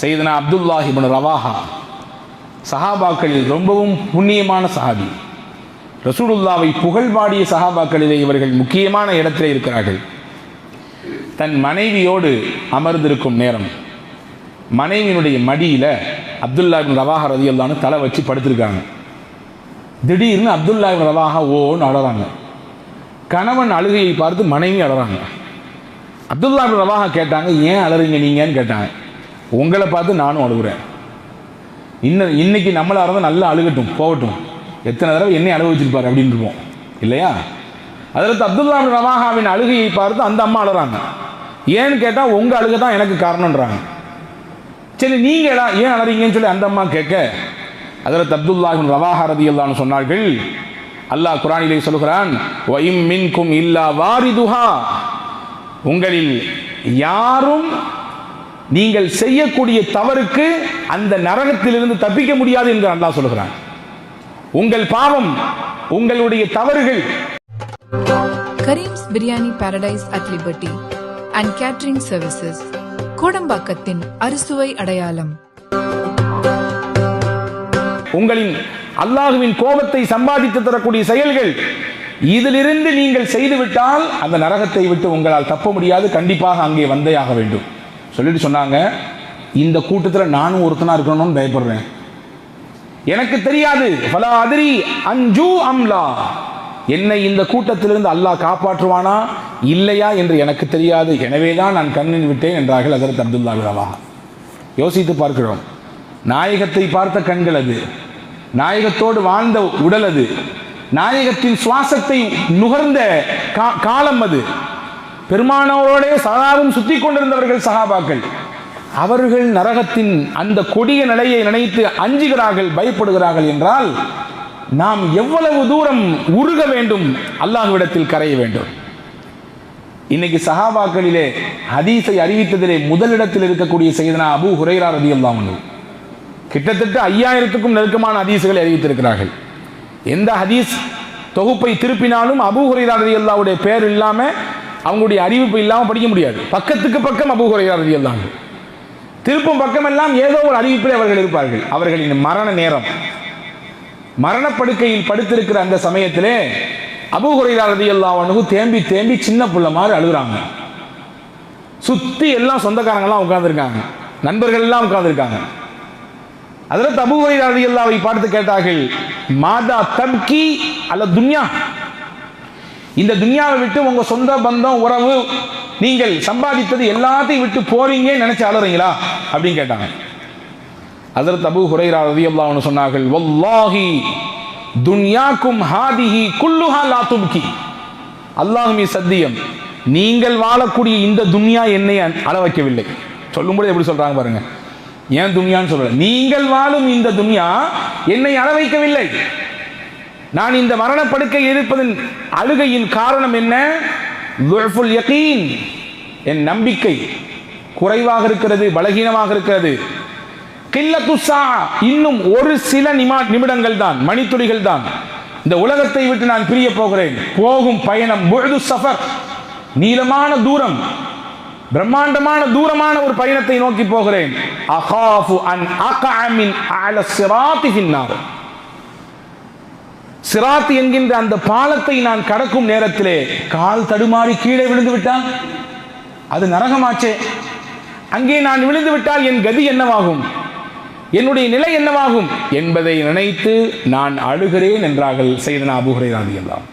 செய்தனா அப்துல்லாஹிபன் ரவாஹா. சஹாபாக்களில் ரொம்பவும் புண்ணியமான சஹாபி. ரசூலுல்லாவை புகழ்பாடிய சஹாபாக்களிலே இவர்கள் முக்கியமான இடத்திலே இருக்கிறார்கள். தன் மனைவியோடு அமர்ந்திருக்கும் நேரம். மனைவியினுடைய மடியில் அப்துல்லாபின் ரவாஹா ரதியல்லான்னு தலை வச்சு படுத்திருக்காங்க. திடீர்னு அப்துல்லாபின் ரவாஹா ஓன்னு அழறாங்க. கணவன் அழுகையை பார்த்து மனைவி அழறாங்க. அப்துல்லாபின் ரவாஹா கேட்டாங்க ஏன் அழறீங்க நீங்கன்னு கேட்டாங்க. உங்களை பார்த்து நானும் அழுகுறேன். இன்னும் இன்றைக்கி நம்மளை இருந்தால் நல்லா அழுகட்டும் போகட்டும். எத்தனை தடவை என்னை அழுக வச்சிருப்பார் அப்படின்னு இருப்போம் இல்லையா? அதில் அப்துல்லா பின் ரவாஹாவின் அழுகையை பார்த்து அந்த அம்மா அழுறாங்க. ஏன்னு கேட்டால் உங்கள் அழுகை தான் எனக்கு காரணம்ன்றாங்க சரி நீங்கள் ஏன் அழறீங்கன்னு சொல்லி அந்த அம்மா கேட்க அதில் அப்துல்லாஹின் ரவாஹா ரதியல்லான்னு சொன்னார்கள் அல்லாஹ் குரானிலே சொல்கிறான் வயிம் மின்கும் இல்லா வாரிதுஹா. உங்களில் யாரும் நீங்கள் செய்யக்கூடிய தவறுக்கு அந்த நரகத்திலிருந்து தப்பிக்க முடியாது என்று அல்லாஹ் சொல்கிறான். உங்கள் பாவம் உங்களுடைய தவறுகள். Karim's biryani paradise at liberty and catering services கோடம்பாக்கத்தின் அறுசுவை அடையாளம் உங்களின் அல்லாஹுவின் கோபத்தை சம்பாதித்து தரக்கூடிய செயல்கள் இதிலிருந்து நீங்கள் செய்துவிட்டால் அந்த நரகத்தை விட்டு உங்களால் தப்ப முடியாது. கண்டிப்பாக அங்கே வந்தே ஆக வேண்டும். சொல்லிட்டு சொன்னாங்க இந்த கூட்டத்தில் நானும் ஒருத்தனா இருக்கணும்னு பயப்படுறேன். எனக்கு தெரியாது. ஃபலா அதிரி அஞ்சு அம்லா. என்னை இந்த கூட்டத்திலிருந்து அல்லாஹ் காப்பாற்றுவானா? இல்லையா என்று எனக்கு தெரியாது. எனவே தான் நான் கண்ணின் விட்டேன் என்றார்கள் அதற்கு அப்துல்லா விழவா யோசித்து பார்க்கிறோம். நாயகத்தை பார்த்த கண்கள் அது. நாயகத்தோடு வாழ்ந்த உடல் அது. நாயகத்தின் சுவாசத்தை நுகர்ந்த கா- காலம் அது. பெருமானவரோடே சதாவும் சுத்தி கொண்டிருந்தவர்கள் சகாபாக்கள். அவர்கள் நரகத்தின் அந்த கொடிய நிலையை நினைத்து அஞ்சுகிறார்கள் பயப்படுகிறார்கள் என்றால் நாம் எவ்வளவு தூரம் உருக வேண்டும் அல்லாஹ்விடத்தில் கரைய வேண்டும். இன்னைக்கு சஹாபாக்களிலே ஹதீஸை அறிவித்ததிலே முதலிடத்தில் இருக்கக்கூடிய செய்தனா அபு ஹுரைரா ரதியல்லாஹு அன்ஹு. கிட்டத்தட்ட ஐயாயிரத்துக்கும் நெருக்கமான ஹதீஸுகளை அறிவித்திருக்கிறார்கள். எந்த ஹதீஸ் தொகுப்பை திருப்பினாலும் அபு ஹுரைரா ரதியல்லாவுடைய பேர் இல்லாம அவங்களுடைய அறிவிப்பு இல்லாமல் படிக்க முடியாது. பக்கத்துக்கு பக்கம் அபு ஹுரைரா ரதியல்லாஹு திருப்பும் பக்கமெல்லாம் ஏதோ ஒரு அறிவிப்பில் அவர்கள் இருப்பார்கள். அவர்களின் மரண நேரம். மரணப்படுக்கையில் படுத்திருக்கிற அந்த சமயத்திலே அபூ ரதி ரதியல்லாஹு தேம்பி தேம்பி சின்ன புள்ள மாதிரி அழுகுறாங்க. சுத்தி எல்லாம் சொந்தக்காரங்கெல்லாம் உட்கார்ந்திருக்காங்க. நண்பர்கள் எல்லாம் உட்கார்ந்திருக்காங்க. அதில் தபு ரதி அல்லாவை பார்த்து கேட்டார்கள் மாதா தப்கி அல்ல துன்யா? இந்த துன்யாவை விட்டு உங்க சொந்த பந்தம் உறவு நீங்கள் சம்பாதித்தது எல்லாத்தையும் விட்டு போறீங்க நினைச்சு அலறீங்களா? அப்படின்னு கேட்டாங்க. அதர் தபு ஹுரைரா ரதி அல்லாஹ்னு சொன்னார்கள் வல்லாஹி துன்யாக்கும் ஹாதிஹி குல்லுஹா லா துப்கி. அல்லாஹுமி சத்தியம் நீங்கள் வாழக்கூடிய இந்த துன்யா என்னை அள வைக்கவில்லை. சொல்லும்போது எப்படி சொல்றாங்க பாருங்க. ஏன் துன்யான்னு சொல்லல. நீங்கள் வாழும் இந்த துன்யா என்னை அள வைக்கவில்லை. நான் இந்த மரணப்படுக்கையில் இருப்பதன் அழுகையின் காரணம் என்ன? துஃபுல் யகீன். என் நம்பிக்கை குறைவாக இருக்கிறது பலகீனமாக இருக்கிறது. கில்லத்துசா இன்னும் ஒரு சில நிமா நிமிடங்கள் தான் மணித்துளிகள் தான். இந்த உலகத்தை விட்டு நான் பிரிய போகிறேன். போகும் பயணம் முழுது சஃபர். நீளமான தூரம் பிரம்மாண்டமான தூரமான ஒரு பயணத்தை நோக்கி போகிறேன். அகாஃபு அன் அகாமின் அல சிராத்தி சிராத் என்கின்ற அந்த பாலத்தை நான் கடக்கும் நேரத்திலே கால் தடுமாறி கீழே விழுந்து விட்டால் அது நரகமாச்சே. அங்கே நான் விழுந்து விட்டால் என் கதி என்னவாகும்? என்னுடைய நிலை என்னவாகும்? என்பதை நினைத்து நான் அழுகிறேன் என்றார்கள் செய்தன அபு ரதியல்லாம்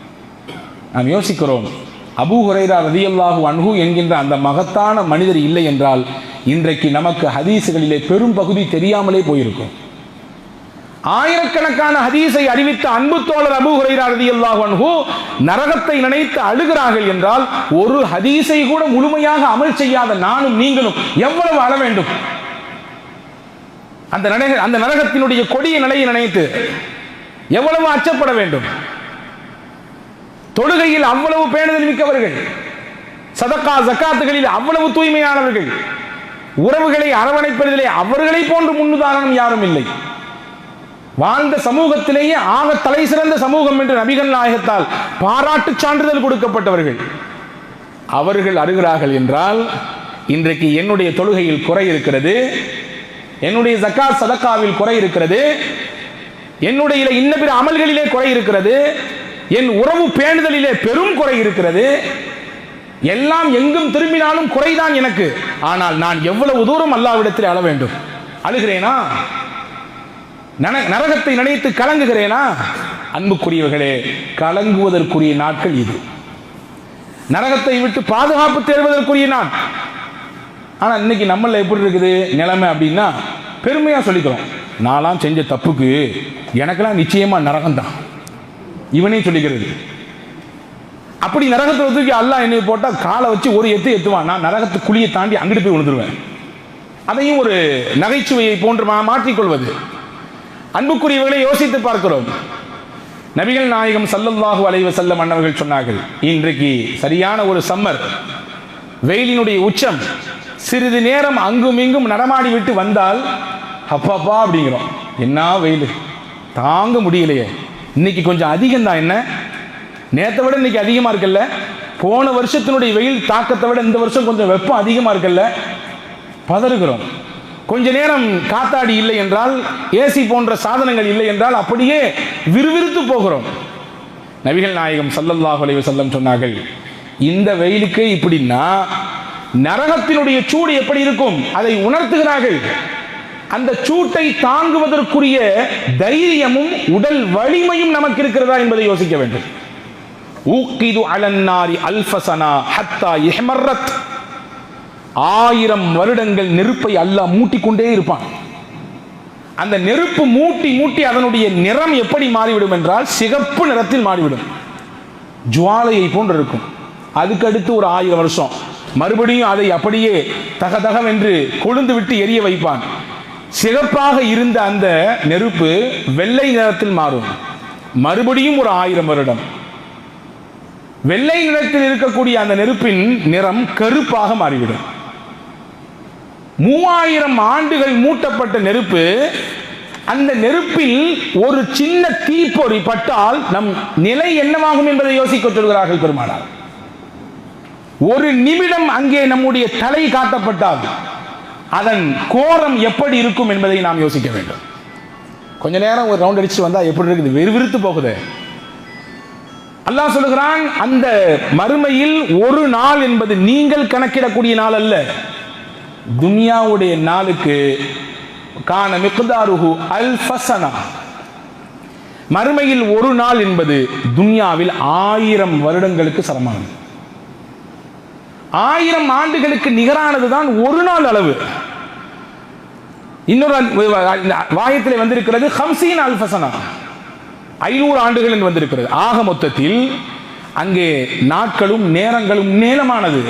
நாம் யோசிக்கிறோம் அபுஹுரைரா ரதியல்லாஹு அன்ஹு என்கின்ற அந்த மகத்தான மனிதர் இல்லை என்றால் இன்றைக்கு நமக்கு ஹதீஸுகளிலே பெரும் பகுதி தெரியாமலே போயிருக்கும். ஆயிரக்கணக்கான ஹதீஸை அறிவித்த அன்பு தோழர் அபு ஹுரைரா நரகத்தை நினைத்து அழுகிறார்கள் என்றால் ஒரு ஹதீஸை கூட முழுமையாக அமல் செய்யாத நானும் நீங்களும் எவ்வளவு அழ வேண்டும்? அந்த நரக அந்த நரகத்தினுடைய கொடிய நிலையை நினைத்து எவ்வளவு அச்சப்பட வேண்டும்? தொழுகையில் அவ்வளவு பேணுதல் மிக்கவர்கள் சதக்கா ஜக்காத்துகளில் அவ்வளவு தூய்மையானவர்கள் உறவுகளை அரவணைப்பதிலே அவர்களை போன்று முன்னுதாரணம் யாரும் இல்லை. வாழ்ந்த சமூகத்திலேயே ஆக தலை சிறந்த சமூகம் என்று நபிகள் நாயகத்தால் பாராட்டு சான்றிதழ் கொடுக்கப்பட்டவர்கள். அவர்கள் அருகிறார்கள் என்றால் இன்றைக்கு என்னுடைய தொழுகையில் குறை இருக்கிறது என்னுடைய ஜக்காத் சதக்காவில் குறை இருக்கிறது என்னுடைய இன்ன பிற அமல்களிலே குறை இருக்கிறது என் உறவு பேணுதலிலே பெரும் குறை இருக்கிறது எல்லாம் எங்கும் திரும்பினாலும் குறைதான் எனக்கு. ஆனால் நான் எவ்வளவு தூரம் அல்லாவிடத்தில் அழ வேண்டும்? அழுகிறேனா? நரகத்தை நினைத்து கலங்குகிறேனா? அன்புக்குரியவர்களே கலங்குவதற்குரிய நாட்கள் இது. நரகத்தை விட்டு பாதுகாப்பு தேடுவதற்குரிய நாள். ஆனால் இன்னைக்கு நம்மள எப்படி இருக்குது நிலைமை அப்படின்னா பெருமையாக சொல்லிக்கிறோம். நான்லாம் செஞ்ச தப்புக்கு எனக்கெல்லாம் நிச்சயமா நரகம்தான். இவனே சொல்லிக்கிறது. அப்படி நரகத்தை தூக்கி அல்லாஹ் என்னை போட்டால் காலை வச்சு ஒரு எத்து எத்துவான் நான் நரகத்து குழியை தாண்டி அங்கிட்டு போய் விழுந்துருவேன். அதையும் ஒரு நகைச்சுவையை போன்று மாற்றிக்கொள்வது. அன்புக்குரியவர்களை யோசித்து பார்க்கிறோம். நபிகள் நாயகம் சல்லல்லாஹு அலைவ செல்ல மன்னர்கள் சொன்னார்கள் இன்றைக்கு சரியான ஒரு சம்மர் வெயிலினுடைய உச்சம் சிறிது நேரம் அங்கும் இங்கும் நடமாடி விட்டு வந்தால் அப்பப்பா அப்படிங்கிறோம். என்ன வெயில்? தாங்க முடியலையே. இன்னைக்கு கொஞ்சம் அதிகம் தான் என்ன? நேற்றை விட இன்னைக்கு அதிகமாக இருக்குல்ல? போன வருஷத்தினுடைய வெயில் தாக்கத்தை விட இந்த வருஷம் கொஞ்சம் வெப்பம் அதிகமாக இருக்குல்ல? பதறுகிறோம். கொஞ்ச நேரம் காத்தாடி இல்லை என்றால் ஏசி போன்ற சாதனங்கள் இல்லை என்றால் அப்படியே விறுவிறுத்து போகிறோம். நபிகள் நாயகம் சல்லல்லாஹ் அலைவ செல்லம் சொன்னார்கள் இந்த வெயிலுக்கு இப்படின்னா நரகத்தினுடைய சூடு எப்படி இருக்கும்? அதை உணர்த்துகிறார்கள். அந்த சூட்டை தாங்குவதற்குரிய தைரியமும் உடல் வலிமையும் நமக்கு இருக்கிறதா என்பதை யோசிக்க வேண்டும். ஊக்கிது அலன்னாரி அல்ஃபசனா ஹத்தா இஹ்மர்ரத். ஆயிரம் வருடங்கள் நெருப்பை அல்லாஹ் மூட்டிக்கொண்டே இருப்பான். அந்த நெருப்பு மூட்டி மூட்டி அதனுடைய நிறம் எப்படி மாறிவிடும் என்றால் சிகப்பு நிறத்தில் மாறிவிடும். ஜுவாலையை போன்று இருக்கும். அதுக்கடுத்து ஒரு ஆயிரம் வருஷம். மறுபடியும் அதை அப்படியே தகதகவென்று கொழுந்து விட்டு எரிய வைப்பான். சிகப்பாக இருந்த அந்த நெருப்பு வெள்ளை நிறத்தில் மாறும். மறுபடியும் ஒரு ஆயிரம் வருடம். வெள்ளை நிறத்தில் இருக்கக்கூடிய அந்த நெருப்பின் நிறம் கருப்பாக மாறிவிடும். மூவாயிரம் ஆண்டுகள் மூட்டப்பட்ட நெருப்பு அந்த நெருப்பில் ஒரு சின்ன தீப்பொறி பட்டால் நம் நிலை என்னவாகும் என்பதை யோசிக்க சொல்கிறார்கள் பெருமானார். ஒரு நிமிடம் அங்கே நம்முடைய தலை காட்டப்பட்டால் அதன் கோரம் எப்படி இருக்கும் என்பதை நாம் யோசிக்க வேண்டும். கொஞ்ச நேரம் ஒரு ரவுண்ட் அடிச்சு வந்தா எப்படி இருக்குது? விறுவிறுத்து போகுது. அல்லாஹ் சொல்லுகிறான் அந்த மறுமையில் ஒரு நாள் என்பது நீங்கள் கணக்கிடக்கூடிய நாள் அல்ல. துனியாவுடைய நாளுக்கு காண மிக்தாருஹு அல்பசனா மறுமையில் ஒரு நாள் என்பது துன்யாவில் ஆயிரம் வருடங்களுக்கு சமமானது. ஆயிரம் ஆண்டுகளுக்கு நிகரானது தான் ஒரு நாள் அளவு. இன்னொரு வாயத்தில் வந்திருக்கிறது ஹம்சீன் அல்ஃபசனா. ஐநூறு ஆண்டுகள் என்று வந்திருக்கிறது. ஆக மொத்தத்தில் அங்கே நாட்களும் நேரங்களும் நீளமானது.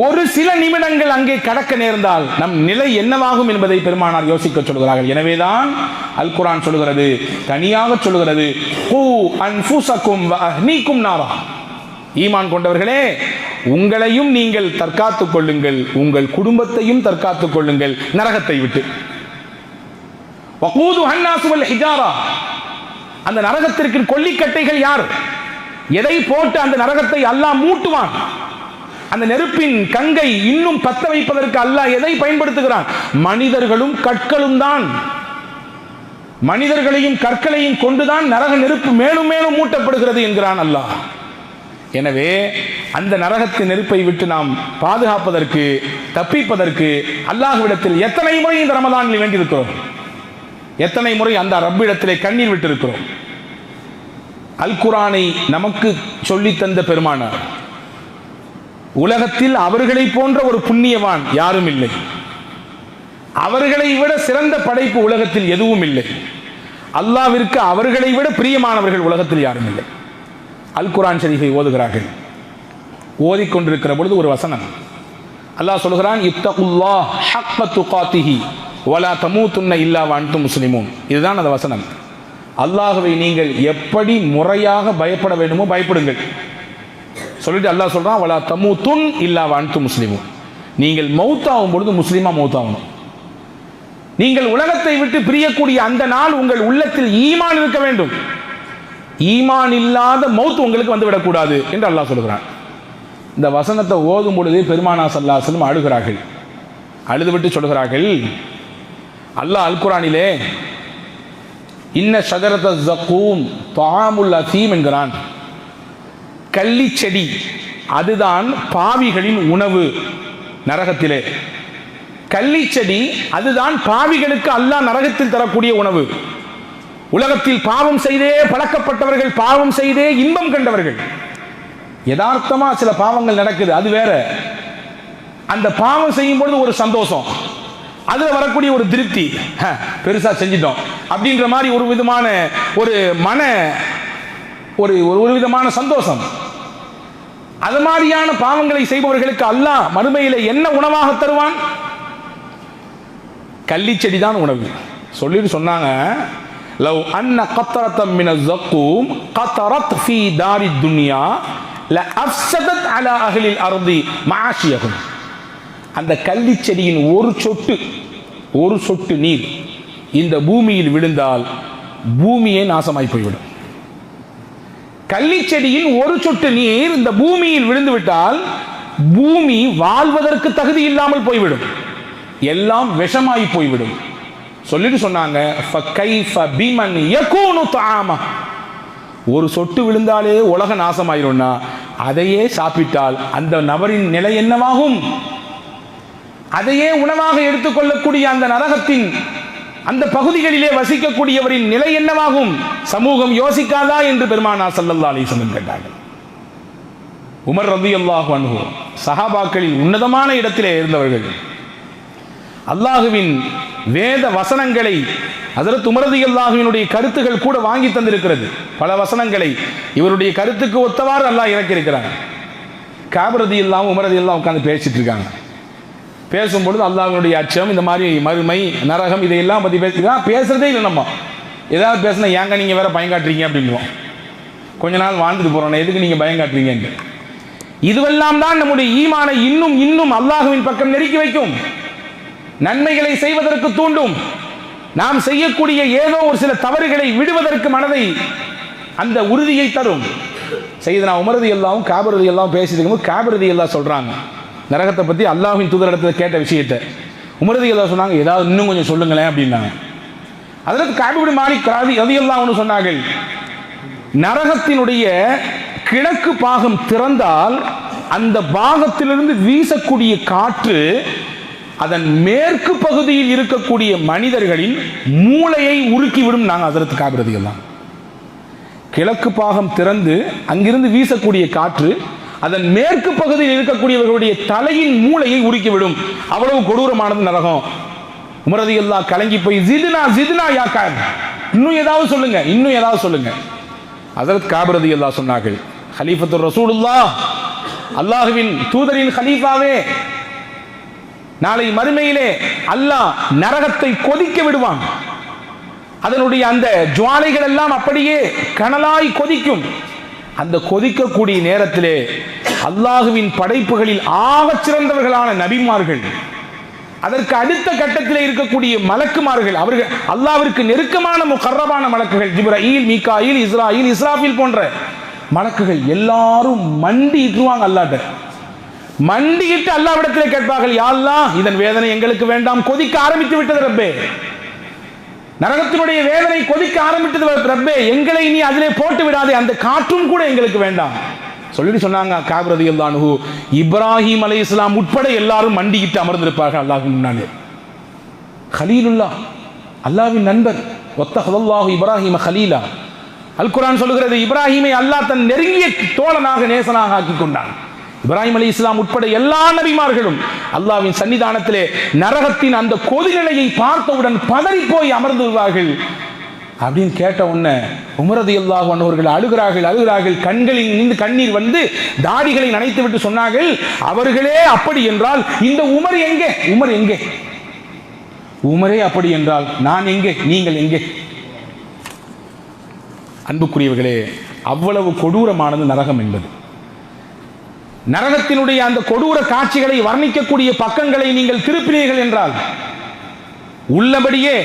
ஒரு சில நிமிடங்கள் அங்கே கடக்க நேர்ந்தால் நம் நிலை என்னவாகும் என்பதை பெருமானார் யோசிக்க சொல்கிறார்கள். எனவேதான் அல் குரான் சொல்கிறது தனியாக சொல்கிறது ஹூ அன்ஃபுஸக்கும் வ நாரா. ஈமான் கொண்டவர்களே உங்களையும் நீங்கள் தற்காத்துக் கொள்ளுங்கள் உங்கள் குடும்பத்தையும் தற்காத்துக் கொள்ளுங்கள் நரகத்தை விட்டு. வகூது அந்த நரகத்திற்கு கொல்லிக்கட்டைகள் யார்? எதை போட்டு அந்த நரகத்தை அல்லாஹ் மூட்டுவான்? அந்த நெருப்பின் கங்கை இன்னும் பத்த வைப்பதற்கு அல்லாஹ் எதை பயன்படுத்துகிறான்? மனிதர்களும் கற்களும் தான். மனிதர்களையும் கற்களையும் கொண்டுதான் நரக நெருப்பு மேலும் மேலும் மூட்டப்படுகிறது என்கிறான் அல்லாஹ். எனவே அந்த நரகத்தின் நெருப்பை விட்டு நாம் பாதுகாப்பதற்கு தப்பிப்பதற்கு அல்லாஹ்விடத்தில் எத்தனை முறை இந்த ரமதானில் வேண்டியிருக்கிறோம்? எத்தனை முறை அந்த ரப்பிடத்திலே கண்ணீர் விட்டிருக்கிறோம்? அல் குரானை நமக்கு சொல்லித்தந்த பெருமானார். உலகத்தில் அவர்களை போன்ற ஒரு புண்ணியவான் யாரும் இல்லை. அவர்களை விட சிறந்த படைப்பு உலகத்தில் எதுவும் இல்லை. அல்லாவிற்கு அவர்களை விட பிரியமானவர்கள் உலகத்தில் யாரும் இல்லை. அல் குரான் ஷரீஃபை ஓதுகிறார்கள். ஓதிக்கொண்டிருக்கிற பொழுது ஒரு வசனம். அல்லாஹ் சொல்கிறான் இத்தகுல்லா ஹக்க துகாத்திஹி வலா தமூத்துன்ன இல்லா வான்து முஸ்லிமூன். இதுதான் அந்த வசனம். அல்லாஹுவை நீங்கள் எப்படி முறையாக பயப்பட வேண்டுமோ பயப்படுங்கள். சொல்லிட்டு அல்லாஹ் சொல்கிறான் வலா துன் இல்லா வாழ்த்து முஸ்லீமும் நீங்கள் மௌத்தாகும் பொழுது முஸ்லீமாக மௌத்தாகணும். நீங்கள் உலகத்தை விட்டு பிரியக்கூடிய அந்த நாள் உங்கள் உள்ளத்தில் ஈமான் இருக்க வேண்டும். ஈமான் இல்லாத மௌத் உங்களுக்கு வந்து விடக்கூடாது என்று அல்லாஹ் சொல்கிறான். இந்த வசனத்தை ஓதும் பொழுது பெருமானா சல்லாசலம் அழுகிறார்கள். அழுதுவிட்டு சொல்கிறார்கள் அல்லாஹ் அல் குரானிலே இன்ன ஷஜரத ஜக்கூம் தாமுல் அசீம் என்கிறான். கள்ளி செடி அதுதான் பாவிகளின் உணவு. நரகத்திலே. கள்ளி செடி அதுதான் பாவிகளுக்கு அல்லாஹ் நரகத்தில் தரக்கூடிய உணவு. உலகத்தில் பாவம் செய்தே பழக்கப்பட்டவர்கள் பாவம் செய்தே இன்பம் கண்டவர்கள். யதார்த்தமா சில பாவங்கள் நடக்குது அது வேற. அந்த பாவம் செய்யும் பொழுது ஒரு சந்தோஷம். அதுல வரக்கூடிய ஒரு திருப்தி. ஹ, பெருசா செஞ்சிட்டோம். அப்படின்ற மாதிரி ஒரு விதமான ஒரு மன ஒரு ஒரு ஒரு விதமான சந்தோஷம். அது மாதிரியான பாவங்களை செய்பவர்களுக்கு அல்லாஹ் மறுமையில என்ன உணவாக தருவான்? கள்ளிச்செடி தான் உணவு. சொல்லிட்டு சொன்னாங்க லவ் அன்ன கத்தரத்தம் மின ஜக்கூம் கத்தரத் ஃபி தாரி துன்யா ல அஃப்சதத் அலா அகலில் அர்தி மாஷியகும். அந்த கள்ளி செடியின் ஒரு சொட்டு ஒரு சொட்டு நீர் இந்த பூமியில் விழுந்தால் பூமியே நாசமாய் போய்விடும். கள்ளிச்செடியின் ஒரு சொட்டு நீர் இந்த பூமியில் விழுந்து விட்டால் பூமி வாழ்வதற்கு தகுதி இல்லாமல் போய்விடும். எல்லாம் விஷமாய் போய்விடும். சொல்லிட்டு சொன்னாங்க ஒரு சொட்டு விழுந்தாலே உலக நாசமாயிரும்னா அதையே சாப்பிட்டால் அந்த நபரின் நிலை என்னவாகும்? அதையே உணவாக எடுத்துக்கொள்ளக்கூடிய அந்த நரகத்தின் அந்த பகுதிகளிலே வசிக்கக்கூடியவரின் நிலை என்னவாகும்? சமூகம் யோசிக்காதா என்று பெருமானா சல்லல்லா அலைஹி கேட்டார்கள். உமர் ரலியல்லாஹு அன்ஹு சஹாபாக்களின் உன்னதமான இடத்திலே இருந்தவர்கள். அல்லாஹுவின் வேத வசனங்களை ஹஜரத் உமர் அல்லாஹுவினுடைய கருத்துகள் கூட வாங்கி தந்திருக்கிறது. பல வசனங்களை இவருடைய கருத்துக்கு ஒத்தவாறு அல்லாஹ் இறக்கியிருக்கிறாங்க காபரதி இல்லாமல் உமரதி எல்லாம் உட்காந்து பேசிட்டு இருக்காங்க. பேசும்பொழுது அல்லாஹனுடைய அச்சம் இந்த மாதிரி மறுமை நரகம் இதையெல்லாம் பற்றி பேசிக்கலாம் பேசுறதே இல்லை நம்ம. ஏதாவது பேசினா ஏங்க நீங்கள் வேற பயங்காட்டுறீங்க அப்படின்னுவோம். கொஞ்ச நாள் வாழ்ந்துட்டு போகிறோம் எதுக்கு நீங்கள் பயங்காட்டுறீங்க இதுவெல்லாம் தான் நம்முடைய ஈமானை இன்னும் இன்னும் அல்லாஹுவின் பக்கம் நெருக்கி வைக்கும். நன்மைகளை செய்வதற்கு தூண்டும். நாம் செய்யக்கூடிய ஏதோ ஒரு சில தவறுகளை விடுவதற்கு மனதை அந்த உறுதியை தரும். செய்தனா உமரதி எல்லாம் காபரதி எல்லாம் பேசிட்டு இருக்கும்போது காபரதி எல்லாம் சொல்கிறாங்க நரகத்தை பத்தி அல்லாஹின் தூதரிடத்தில் கேட்ட விஷயத்தை. உமரதி எல்லாம் சொன்னாங்க ஏதாவது இன்னும் கொஞ்சம் சொல்லுங்களேன் அப்படின்னாங்க. அதற்கு காபிபடி மாறி கிராதி ரதி எல்லாம் சொன்னார்கள் நரகத்தினுடைய கிழக்கு பாகம் திறந்தால் அந்த பாகத்திலிருந்து வீசக்கூடிய காற்று அதன் மேற்கு பகுதியில் இருக்கக்கூடிய மனிதர்களின் மூளையை உருக்கிவிடும் நாங்கள் அதற்கு காபிரதி எல்லாம் கிழக்கு பாகம் திறந்து அங்கிருந்து வீசக்கூடிய காற்று அதன் மேற்கு பகுதியில் இருக்கக்கூடியவர்களுடைய தலையின் மூளையை உருக்கிவிடும். அவ்வளவு கொடூரமானது நரகம். உமரதி எல்லா கலங்கி போய் ஜிதுனா ஜிதுனா யாக்கார் இன்னும் ஏதாவது சொல்லுங்க இன்னும் ஏதாவது சொல்லுங்க. அதற்கு காபிரதி எல்லாம் சொன்னார்கள் ஹலீஃபத்து ரசூலுல்லா அல்லாஹுவின் தூதரின் ஹலீஃபாவே நாளை மறுமையிலே அல்லாஹ் நரகத்தை கொதிக்க விடுவான். அதனுடைய அந்த ஜுவாலைகள் எல்லாம் அப்படியே கனலாய் கொதிக்கும். அந்த கொதிக்கக்கூடிய நேரத்திலே அல்லாஹுவின் படைப்புகளில் ஆகச் சிறந்தவர்களான நபிமார்கள். அதற்கு அடுத்த கட்டத்தில் இருக்கக்கூடிய மலக்குமார்கள் அவர்கள் அல்லாவிற்கு நெருக்கமான முகர்ரமான மலக்குகள் ஜிப்ரஹீல் மீகாயில் இஸ்ராயில் இஸ்ராஃபில் போன்ற மலக்குகள் எல்லாரும் மண்டி இட்டுருவாங்க அல்லாட்ட மண்டியிட்டு அல்லாவிடத்தில் கேட்பார்கள் யா இதன் வேதனை எங்களுக்கு வேண்டாம் கொதிக்க ஆரம்பித்து விட்டது ரப்பே. நரகத்தினுடைய வேதனை கொதிக்க ஆரம்பித்தது ரப்பே எங்களை நீ அதிலே போட்டு விடாதே அந்த காற்றும் கூட எங்களுக்கு வேண்டாம். சொல்லிட்டு சொன்னாங்க காபிரதி அல்லானு இப்ராஹிம் அலை இஸ்லாம் உட்பட எல்லாரும் மண்டிக்கிட்டு அமர்ந்திருப்பார்கள் அல்லாஹ் முன்னாலே. ஹலீலுல்லா அல்லாவின் நண்பர் ஒத்தஹல்லாஹு இப்ராஹிம ஹலீலா. அல் குரான் சொல்லுகிறது இப்ராஹிமை அல்லாஹ் தன் நெருங்கிய தோழனாக நேசனாக ஆக்கி கொண்டான். இப்ராஹிம் அலி இஸ்லாம் உட்பட எல்லா நபிமார்களும் அல்லாவின் சன்னிதானத்திலே நரகத்தின் அந்த கொதிநிலையை பார்த்தவுடன் பதறி போய் அமர்ந்து விடுவார்கள் அப்படின்னு கேட்ட உடனே உமரது அல்லாஹ் அவர்கள் அழுகிறார்கள் அழுகிறார்கள். கண்களில் நின்று கண்ணீர் வந்து தாடிகளை நனைத்து விட்டு சொன்னார்கள் அவர்களே அப்படி என்றால் இந்த உமர் எங்கே? உமர் எங்கே? உமரே அப்படி என்றால் நான் எங்கே? நீங்கள் எங்கே? அன்புக்குரியவர்களே அவ்வளவு கொடூரமானது நரகம் என்பது. நரகத்தினுடைய அந்த கொடூர காட்சிகளை வர்ணிக்கக்கூடிய பக்கங்களை நீங்கள் திருப்பினீர்கள் என்றால் உள்ளபடியே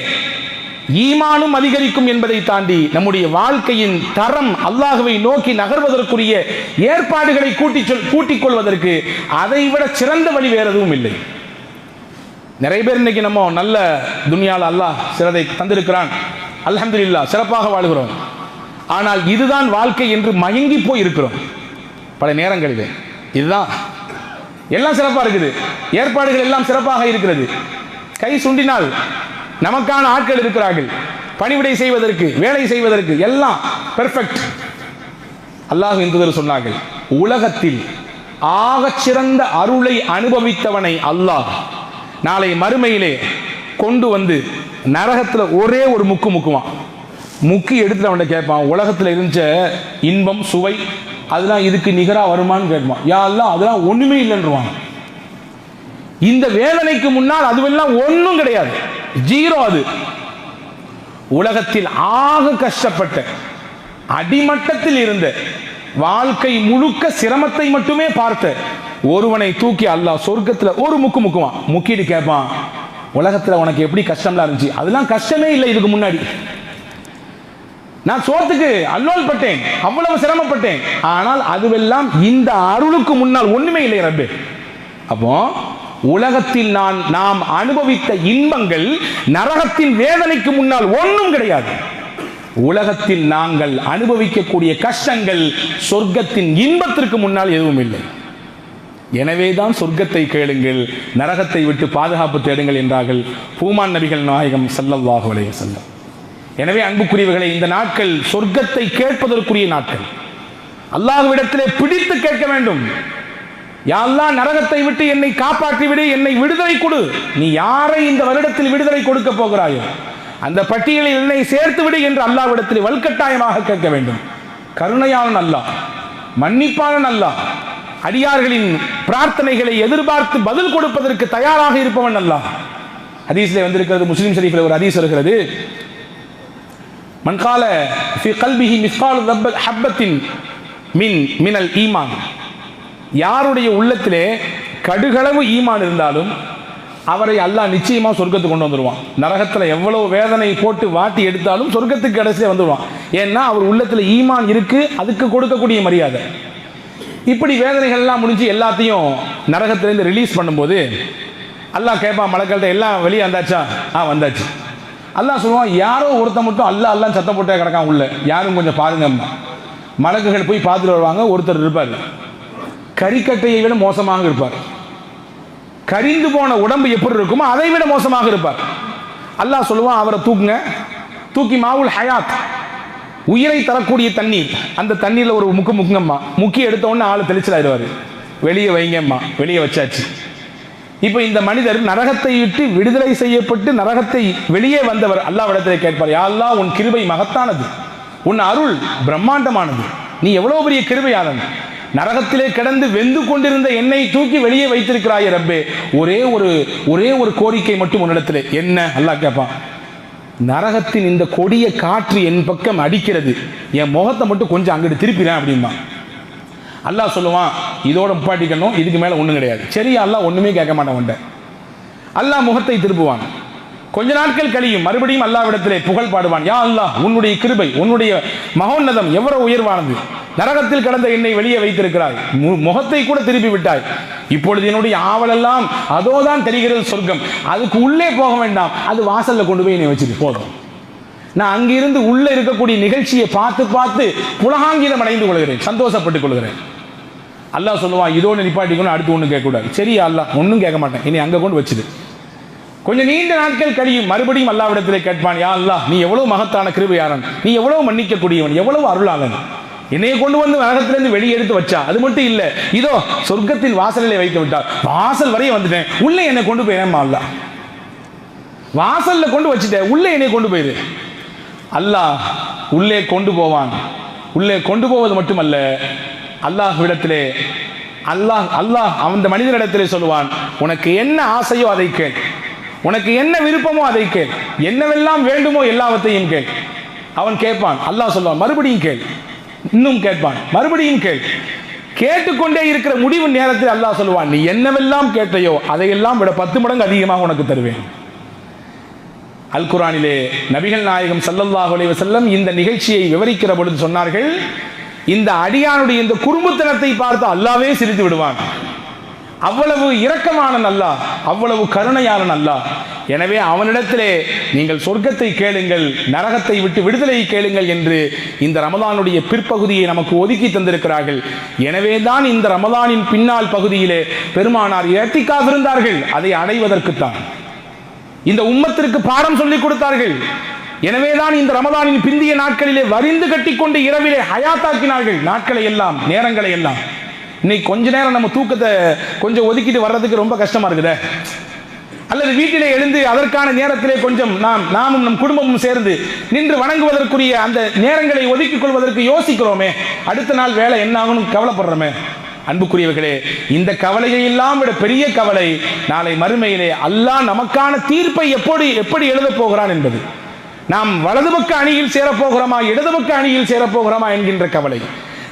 ஈமானும் அதிகரிக்கும் என்பதை தாண்டி நம்முடைய வாழ்க்கையின் தரம் அல்லாஹுவை நோக்கி நகர்வதற்குரிய ஏற்பாடுகளை கூட்டி சொல் கூட்டிக் கொள்வதற்கு அதைவிட சிறந்த வழி வேற எதுவும் இல்லை. நிறைய பேர் இன்னைக்கு நம்ம நல்ல துனியால அல்லாஹ் சிறதை தந்திருக்கிறான். அல்ஹம்துலில்லாஹ் சிறப்பாக வாழ்கிறோம். ஆனால் இதுதான் வாழ்க்கை என்று மயங்கி போய் இருக்கிறோம் பல நேரங்களில். இதுதான். எல்லாம் சிறப்பாக இருக்குது. ஏற்பாடுகள் எல்லாம் சிறப்பாக இருக்கிறது. கை சுண்டினால் நமக்கான ஆட்கள் இருக்கிறார்கள். பணிவிடை செய்வதற்கு வேலை செய்வதற்கு எல்லாம் பெர்ஃபெக்ட் அல்லாஹ் என்று சொன்னார்கள். உலகத்தில் ஆகச் சிறந்த அருளை அனுபவித்தவனை அல்லாஹ் நாளை மறுமையிலே கொண்டு வந்து நரகத்தில் ஒரே ஒரு முக்கு முக்குவான். முக்கி எடுத்துட்டு அவன்கிட்ட கேட்பான் உலகத்தில் இருந்த இன்பம் சுவை அதெல்லாம் இதுக்கு நிகராக வருமான்னு கேட்பான். யா அல்லாஹ் அதெல்லாம் ஒன்றுமே இல்லைன்றவான். இந்த வேதனைக்கு முன்னால் அதுவெல்லாம் ஒன்றும் கிடையாது. ஜீரோ அது. உலகத்தில் ஆக கஷ்டப்பட்ட அடிமட்டத்தில் இருந்த வாழ்க்கை முழுக்க சிரமத்தை மட்டுமே பார்த்த ஒருவனை தூக்கி அல்லாஹ் சொர்க்கத்துல ஒரு முக்கு முக்குவான். முக்கிட்டு கேட்பான் உலகத்துல உனக்கு எப்படி கஷ்டம்லாம் இருந்துச்சு? அதெல்லாம் கஷ்டமே இல்லை இதுக்கு முன்னாடி. நான் சோத்துக்கு அல்லோல் பட்டேன் அவ்வளவு சிரமப்பட்டேன். ஆனால் அதுவெல்லாம் இந்த அருளுக்கு முன்னால் ஒண்ணுமே இல்லை ரப்பே. அப்போ உலகத்தில் நான் நாம் அனுபவித்த இன்பங்கள் நரகத்தின் வேதனைக்கு முன்னால் ஒன்றும் கிடையாது. உலகத்தில் நாங்கள் அனுபவிக்கக்கூடிய கஷ்டங்கள் சொர்க்கத்தின் இன்பத்திற்கு முன்னால் எதுவும் இல்லை. எனவேதான் சொர்க்கத்தை கேளுங்கள் நரகத்தை விட்டு பாதுகாப்பு தேடுங்கள் என்றார்கள் பூமான் நபிகள் நாயகம் ஸல்லல்லாஹு அலைஹி செல்லம் எனவே அன்புக்குரியவர்களை இந்த நாட்கள் சொர்க்கத்தை கேட்பதற்குரிய நாட்கள். அல்லாஹ்விடத்திலே பிடித்து கேட்க வேண்டும். யா நரகத்தை விட்டு என்னை காப்பாற்றி விடு என்னை விடுதலை கொடு. நீ யாரை இந்த வருடத்தில் விடுதலை கொடுக்க போகிறாயோ அந்த பட்டியலில் என்னை சேர்த்து விடு என்று அல்லாவிடத்தில் வல்கட்டாயமாக கேட்க வேண்டும். கருணையாளன் அல்லாஹ் மன்னிப்பாளன் அல்லாஹ் அடியார்களின் பிரார்த்தனைகளை எதிர்பார்த்து பதில் கொடுப்பதற்கு தயாராக இருப்பவன் அல்லாஹ். ஹதீஸ்ல வந்திருக்கிறது முஸ்லீம் ஷரீஃபில் ஒரு ஹதீஸ் வருகிறது. மன்கால ஃபி கல்பிஹி மிஸ்கால் ஹப்பத்தின் மின் மினல் ஈமான். யாருடைய உள்ளத்திலே கடுகளவு ஈமான் இருந்தாலும் அவரை அல்லாஹ் நிச்சயமாக சொர்க்கத்துக்கு கொண்டு வந்துடுவான் நரகத்தில் எவ்வளோ வேதனை போட்டு வாட்டி எடுத்தாலும் சொர்க்கத்துக்கு கடைசியாக வந்துடுவான் ஏன்னா அவர் உள்ளத்தில் ஈமான் இருக்குது அதுக்கு கொடுக்கக்கூடிய மரியாதை. இப்படி வேதனைகள்லாம் முடிஞ்சு எல்லாத்தையும் நரகத்திலேருந்து ரிலீஸ் பண்ணும்போது அல்லாஹ் கேட்பான் மலக்கள்கிட்ட எல்லாம் வெளியே வந்தாச்சா? ஆ வந்தாச்சு. அல்லாஹ் சொல்லுவான் யாரோ ஒருத்தன் மட்டும் அல்லா அல்லாஹ் சத்தம் போட்டே கிடக்கான் உள்ள. யாரும் கொஞ்சம் பாருங்கம்மா. மலக்குகள் போய் பார்த்துட்டு வருவாங்க ஒருத்தர் இருப்பார். கறிக்கட்டையை விட மோசமாக இருப்பார். கரிந்து போன உடம்பு எப்படி இருக்குமோ அதை விட மோசமாக இருப்பார். அல்லாஹ் சொல்லுவான் அவரை தூக்குங்க. தூக்கி மாவுல் ஹயாத் உயிரை தரக்கூடிய தண்ணீர். அந்த தண்ணீரில் ஒரு முக்கு முக்குங்கம்மா. முக்கி எடுத்தோடனே ஆள் தெளிச்சலாயிருவார் வெளியே வைங்கம்மா வெளியே வச்சாச்சு. இப்போ இந்த மனிதர் நரகத்தை விட்டு விடுதலை செய்யப்பட்டு நரகத்தை வெளியே வந்தவர் அல்லாவிடத்திலே கேட்பார் யாழ்லா அல்லாஹ் உன் கிருபை மகத்தானது. உன் அருள் பிரம்மாண்டமானது. நீ எவ்வளோ பெரிய கிருபையாளன். நரகத்திலே கிடந்து வெந்து கொண்டிருந்த என்னை தூக்கி வெளியே வைத்திருக்கிறாய் ரப்பே. ஒரே ஒரு ஒரே ஒரு கோரிக்கை மட்டும் உன்னிடத்திலே. என்ன? அல்லாஹ் கேட்பான் நரகத்தின் இந்த கொடிய காற்று என் பக்கம் அடிக்கிறது. என் முகத்தை மட்டும் கொஞ்சம் அங்கிட்டு திருப்பிறேன் அப்படிமா அல்லாஹ் சொல்லுவான் இதோட முப்பாட்டிக்கணும் இதுக்கு மேலே ஒன்றும் கிடையாது. சரி அல்லாஹ் ஒன்றுமே கேட்க மாட்டேன் உன்ட்ட அல்லாஹ் முகத்தை திருப்புவான். கொஞ்ச நாட்கள் கழியும் மறுபடியும் அல்லாவிடத்திலே புகழ் பாடுவான். யா அல்லாஹ் உன்னுடைய கிருபை உன்னுடைய மகோன்னதம் எவ்வளவு உயர்வானது. நரகத்தில் கடந்த என்னை வெளியே வைத்திருக்கிறாய். மு- முகத்தை கூட திருப்பி விட்டாய். இப்பொழுது என்னுடைய ஆவலெல்லாம் அதோதான் தெரிகிறது சொர்க்கம். அதுக்கு உள்ளே போக வேண்டாம். அது வாசல்ல கொண்டு போய் என்னை வச்சுட்டு போதும். நான் அங்கிருந்து உள்ள இருக்கக்கூடிய நிகழ்ச்சியை பார்த்து பார்த்து புலகாங்கிதம் அடைந்து கொள்கிறேன். சந்தோஷப்பட்டுக் கொள்கிறேன். அல்லாஹ் சொல்லுவான் இதோடு நிப்பாட்டிக்கணும் அடுத்து ஒன்றும் கேட்கக்கூடாது. சரி அல்லா ஒன்றும் கேட்க மாட்டேன். இனி அங்கே கொண்டு வச்சுது கொஞ்சம் நீண்ட நாட்கள் கழியும் மறுபடியும் அல்லாவிடத்திலே கேட்பான் யா அல்லாஹ் நீ எவ்வளவு மகத்தான கிருபையாரன் நீ எவ்வளவு மன்னிக்கக்கூடியவன். எவ்வளவு அருளாளன். என்னையை கொண்டு வந்து நரகத்திலிருந்து வெளியே எடுத்து வச்சா? அது மட்டும் இல்ல. இதோ சொர்க்கத்தின் வாசலிலே வைத்து விட்டார். வாசல் வரையும் வந்துட்டேன். உள்ளே என்னை கொண்டு போயிடேன் அல்லா. வாசல்ல கொண்டு வச்சுட்டேன். உள்ளே என்னை கொண்டு போயிரு. அல்லாஹ் உள்ளே கொண்டு போவான். உள்ளே கொண்டு போவது மட்டுமல்ல. அல்லாஹ்விடத்திலே அல்லாஹ் அல்லாஹ் அந்த மனிதனிடத்திலே சொல்லுவான் உனக்கு என்ன ஆசையோ அதை கேள். உனக்கு என்ன விருப்பமோ அதை கேள். என்னவெல்லாம் வேண்டுமோ எல்லாவற்றையும் கேள். அவன் கேட்பான். அல்லாஹ் சொல்லுவான் மறுபடியும் கேள். இன்னும் கேட்பான். மறுபடியும் கேள். கேட்டுக்கொண்டே இருக்கிற முடிவு நேரத்தில் அல்லாஹ் சொல்லுவான் நீ என்னவெல்லாம் கேட்டையோ அதையெல்லாம் விட பத்து மடங்கு அதிகமாக உனக்கு தருவேன். அல் குரானிலே நபிகள் நாயகம் சல்லல்லாஹ் செல்லம் இந்த நிகழ்ச்சியை விவரிக்கிற பொழுது சொன்னார்கள் இந்த அடியானுடைய இந்த குறும்புத்தனத்தை பார்த்து அல்லாவே சிரித்து விடுவான். அவ்வளவு இரக்கமான நல்லா அவ்வளவு கருணையான நல்லா. எனவே அவனிடத்திலே நீங்கள் சொர்க்கத்தை கேளுங்கள் நரகத்தை விட்டு விடுதலை கேளுங்கள் என்று இந்த ரமதானுடைய பிற்பகுதியை நமக்கு ஒதுக்கி தந்திருக்கிறார்கள். எனவே தான் இந்த ரமதானின் பின்னால் பகுதியிலே பெருமானார் ஏத்திக்காக இருந்தார்கள். அதை அடைவதற்குத்தான். இந்த உம்மத்திற்கு பாடம் சொல்லிக் கொடுத்தார்கள். எனவேதான் இந்த ரமதானின் பிந்திய நாட்களிலே வரிந்து கட்டிக்கொண்டு இரவிலே ஹயாத்தாக்கினார்கள் நாட்களை எல்லாம் நேரங்களை எல்லாம். இன்னைக்கு கொஞ்ச நேரம் நம்ம தூக்கத்தை கொஞ்சம் ஒதுக்கிட்டு வர்றதுக்கு ரொம்ப கஷ்டமா இருக்குதே. அல்லது வீட்டிலே எழுந்து அதற்கான நேரத்திலே கொஞ்சம் நாம் நாமும் நம் குடும்பமும் சேர்ந்து நின்று வணங்குவதற்குரிய அந்த நேரங்களை ஒதுக்கிக் கொள்வதற்கு யோசிக்கிறோமே. அடுத்த நாள் வேலை என்ன ஆகணும் கவலைப்படுறோமே. அன்புக்குரியவர்களே இந்த கவலையை எல்லாம் விட பெரிய கவலை நாளை மறுமையிலே அல்லாஹ் நமக்கான தீர்ப்பை எப்படி எப்படி எழுதப் போகிறான் என்பது. நாம் வலதுபக்க அணியில் சேரப்போகிறோமா இடதுபக்க அணியில் சேரப்போகிறோமா என்கின்ற கவலை.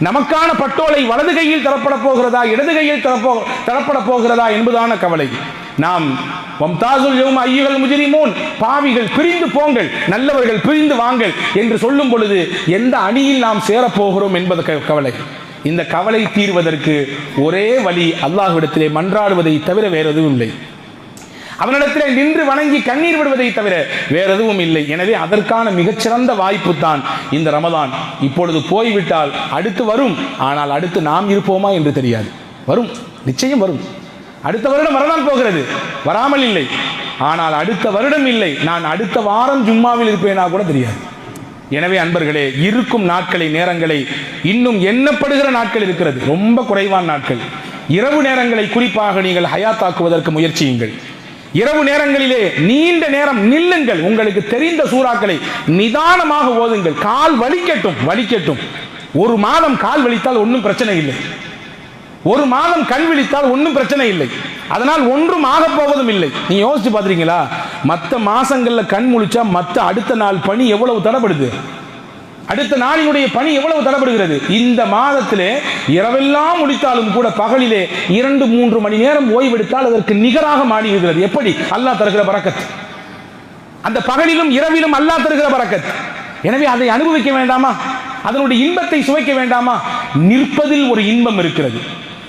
நமக்கான பட்டோலை வலது கையில் தரப்பட போகிறதா இடது கையில் தரப்போ தரப்பட போகிறதா என்பதான கவலை. நாம் வம்தாசுல் யௌம ஐயுகள் முஜிரிமூன் பாவிகள் பிரிந்து போங்கள் நல்லவர்கள் பிரிந்து வாங்கள் என்று சொல்லும் பொழுது எந்த அணியில் நாம் சேரப்போகிறோம் என்பது க- கவலை. இந்த கவலை தீர்வதற்கு ஒரே வழி அல்லாஹ்விடத்திலே மன்றாடுவதை தவிர வேறு எதுவும் இல்லை. அவனிடத்திலே நின்று வணங்கி கண்ணீர் விடுவதை தவிர வேற எதுவும் இல்லை. எனவே அதற்கான மிகச்சிறந்த வாய்ப்பு தான் இந்த ரமதான். இப்பொழுது போய்விட்டால் அடுத்து வரும். ஆனால் அடுத்து நாம் இருப்போமா என்று தெரியாது. வரும். நிச்சயம் வரும். அடுத்த வருடம் வரதான் போகிறது. வராமல் இல்லை. ஆனால் அடுத்த வருடம் இல்லை. நான் அடுத்த வாரம் ஜும்மாவில் இருப்பேனா கூட தெரியாது. எனவே அன்பர்களே இருக்கும் நாட்களை நேரங்களை இன்னும் எண்ணப்படுகிற நாட்கள் இருக்கிறது. ரொம்ப குறைவான நாட்கள். இரவு நேரங்களை குறிப்பாக நீங்கள் ஹயாத்தாக்குவதற்கு முயற்சியுங்கள். இரவு நேரங்களிலே நீண்ட நேரம் நில்லுங்கள். உங்களுக்கு தெரிந்த சூறாக்களை நிதானமாக ஓதுங்கள். கால் வலிக்கட்டும் வலிக்கட்டும். ஒரு மாதம் கால் வலித்தால் ஒன்றும் பிரச்சனை இல்லை. ஒரு மாதம் கண் விழித்தால் ஒன்றும் பிரச்சனை இல்லை. அதனால் ஒன்றும் ஆகப் போவதும் இல்லை. நீ யோசிச்சு பாத்துறீங்களா மற்ற மாசங்கள்ல கண் முழிச்சா மற்ற அடுத்த நாள் பணி எவ்வளவு தடப்படுது? அடுத்த நாளினுடைய பணி எவ்வளவு தடப்படுகிறது இந்த மாதத்திலே இரவெல்லாம் முடித்தாலும் கூட பகலிலே இரண்டு மூன்று மணி நேரம் ஓய்வெடுத்தால் அதற்கு நிகராக மாறிவிடுகிறது. எப்படி? அல்லாஹ் தருகிற பறக்கத். அந்த பகலிலும் இரவிலும் அல்லாஹ் தருகிற பறக்கத். எனவே அதை அனுபவிக்க வேண்டாமா? அதனுடைய இன்பத்தை சுவைக்க வேண்டாமா? நிற்பதில் ஒரு இன்பம் இருக்கிறது.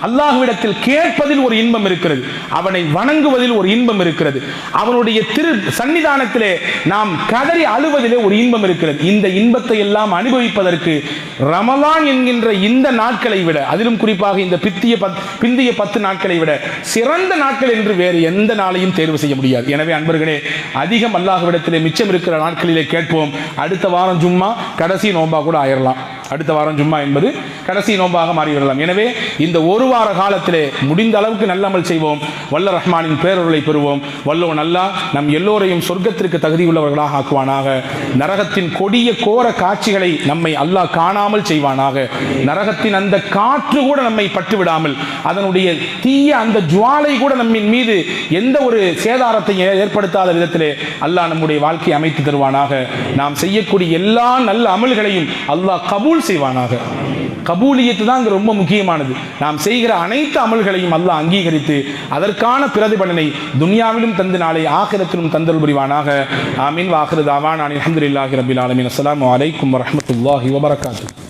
அல்லாஹ்விடத்தில் கேட்பதில் ஒரு இன்பம் இருக்கிறது. அவனை வணங்குவதில் ஒரு இன்பம் இருக்கிறது. அவனுடைய திரு சன்னிதானத்திலே நாம் கதறி அழுவதிலே ஒரு இன்பம் இருக்கிறது. இந்த இன்பத்தை எல்லாம் அனுபவிப்பதற்கு ரமலான் என்கின்ற இந்த நாட்களை விட அதிலும் குறிப்பாக இந்த பித்திய பத் பிந்திய பத்து நாட்களை விட சிறந்த நாட்கள் என்று வேறு எந்த நாளையும் தேர்வு செய்ய முடியாது. எனவே அன்பர்களே அதிகம் அல்லாஹ்விடத்திலே மிச்சம் இருக்கிற நாட்களிலே கேட்போம். அடுத்த வாரம் ஜும்மா கடைசி நோன்பா கூட ஆயிரலாம். அடுத்த வாரம் ஜும்மா என்பது கடைசி நோன்பாக மாறிவிடலாம். எனவே இந்த ஒரு வார காலத்திலே முடிந்த அளவுக்கு நல்லமல் செய்வோம். வல்ல ரஹ்மானின் பேரொருளை பெறுவோம். வல்லவன் அல்லாஹ் நம் எல்லோரையும் சொர்க்கத்திற்கு தகுதியுள்ளவர்களாக ஆக்குவானாக. நரகத்தின் கொடிய கோர காட்சிகளை நம்மை அல்லாஹ் காணாமல் செய்வானாக. நரகத்தின் அந்த காற்று கூட நம்மை பட்டுவிடாமல் அதனுடைய தீய அந்த ஜுவாலை கூட நம்மின் மீது எந்த ஒரு சேதாரத்தையும் ஏற்படுத்தாத விதத்திலே அல்லாஹ் நம்முடைய வாழ்க்கையை அமைத்து தருவானாக. நாம் செய்யக்கூடிய எல்லா நல்ல அமல்களையும் அல்லாஹ் கபூல் செய்வானாக. கபூலியத்து தான் ரொம்ப முக்கியமானது. நாம் செய்கிற அனைத்து அமல்களையும் அல்லாஹ் அங்கீகரித்து அதற்கான பிரதிபலனை துன்யாவிலும் தந்து நாளை ஆகிரத்திலும் தந்தல் புரிவானாக. ஆமீன். வாஹிரு தாவான். அலமதுல்லாஹி ரபில் ஆலமின். அஸ்லாம் வலைக்கம் வரமத்துல்லாஹி வபரகாத்து